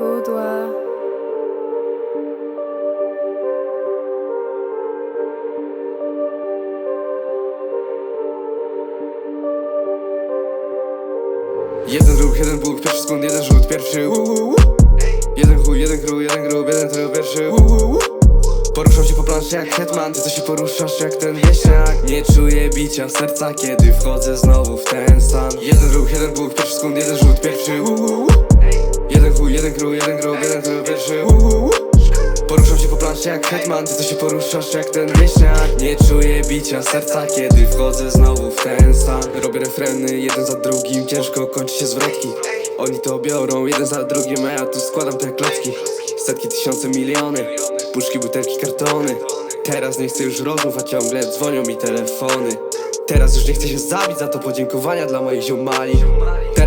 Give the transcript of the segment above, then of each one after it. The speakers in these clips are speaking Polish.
Kudła. Jeden ruch, jeden bóg, pierwszy skąd, jeden rzut, pierwszy u, u, u. Jeden chuj, jeden król, jeden grób, jeden tryb, pierwszy u, u, u. Poruszam się po planszy jak hetman, ty to się poruszasz jak ten wieśniak Nie czuję bicia serca, kiedy wchodzę znowu w ten stan Jeden ruch, jeden bóg, pierwszy skąd, jeden rzut, pierwszy u, Planszy jak hetman, ty to się poruszasz jak ten wieśniak Nie czuję bicia serca, kiedy wchodzę znowu w ten stan. Robię refreny jeden za drugim, ciężko kończy się zwrotki Oni to biorą jeden za drugim, a ja tu składam te klocki. Setki, tysiące, miliony, puszki, butelki, kartony. Teraz nie chcę już rozmów, a ciągle dzwonią mi telefony. Teraz już nie chcę się zabić, za to podziękowania dla moich ziomali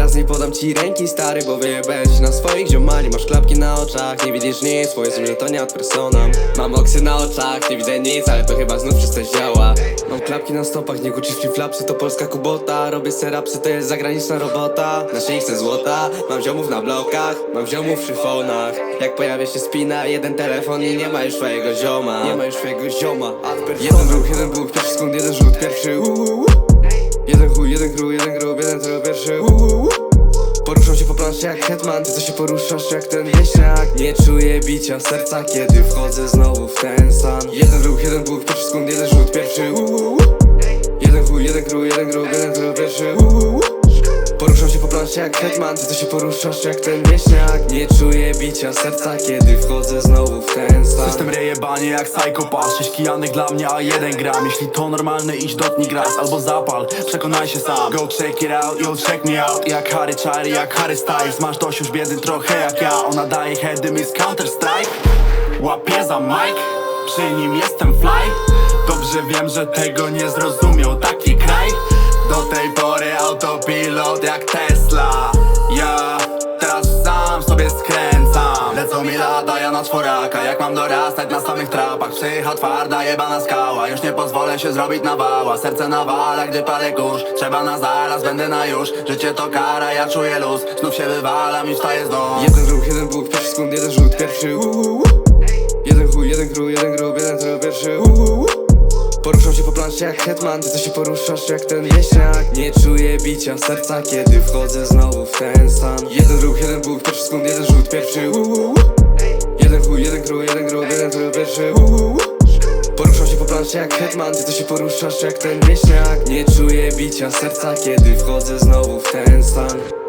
Teraz nie podam ci ręki stary, bo wyjebałeś na swoich ziomali. Masz klapki na oczach, nie widzisz nic, powiedzmy, że to nie od persona Mam oksy na oczach, nie widzę nic, ale to chyba znów wszystko działa. Mam klapki na stopach, nie Gucci flip-flapsy, to polska kubota. Robię serapsy, to jest zagraniczna robota. Na szyi chcę złota, mam ziomów na blokach, mam ziomów przy fonach. Jak pojawia się spina, jeden telefon i nie ma już twojego zioma. Nie ma już twojego zioma. Jeden ruch, jeden bóg, pierwszy skąd, jeden rzut, pierwszy. Jeden chuj, jeden król, jeden jeden tryb, pierwszy. Poruszam się po planszy jak hetman, ty to się poruszasz jak ten wieśniak? Nie czuję bicia serca, kiedy wchodzę znowu w ten stan. Jeden ruch, jeden bóg, pierwszy skąd, jeden rzut, pierwszy. Jeden chuj, jeden król, jeden grób, jeden tryb, pierwszy. U, u, u. Poruszam się po planszy jak hetman, ty to się poruszasz jak ten wieśniak? Nie czuję bicia serca, kiedy wchodzę znowu w ten stan Rejebanie jak psychopat Sześć kijanych dla mnie, a jeden gram. Jeśli to normalne, idź dotknij gras Albo zapal, przekonaj się sam. Go check it out, you'll check me out. Jak Harry Charlie, jak Harry Styles. Masz dość już biedy trochę jak ja. Ona daje heady, mi z Counter Strike Łapie za mic, przy nim jestem fly. Dobrze wiem, że tego nie zrozumiał taki kraj. Do tej pory autopilot jak Tesla na czworaka. Jak mam dorastać na samych trapach? Psycha twarda, jebana skała. Już nie pozwolę się zrobić nawała Serce nawala, gdy palę kurz. Trzeba na zaraz, będę na już. Życie to kara, ja czuję luz. Znów się wywalam i wstaję znów Jeden ruch, jeden bóg, pierwszy skąd, jeden rzut, pierwszy. U, u, u. Jeden chuj, jeden król, jeden grób, jeden tryb, pierwszy. U, u, u. Poruszam się po planszy jak hetman, ty to się poruszasz jak ten wieśniak. Nie czuję bicia serca, kiedy wchodzę znowu w ten stan. Jeden ruch, jeden bóg, pierwszy skąd, jeden rzut, pierwszy. U, u. Poruszam się po planszy jak hetman, ty to się poruszasz jak ten wieśniak Nie czuję bicia serca, kiedy wchodzę znowu w ten stan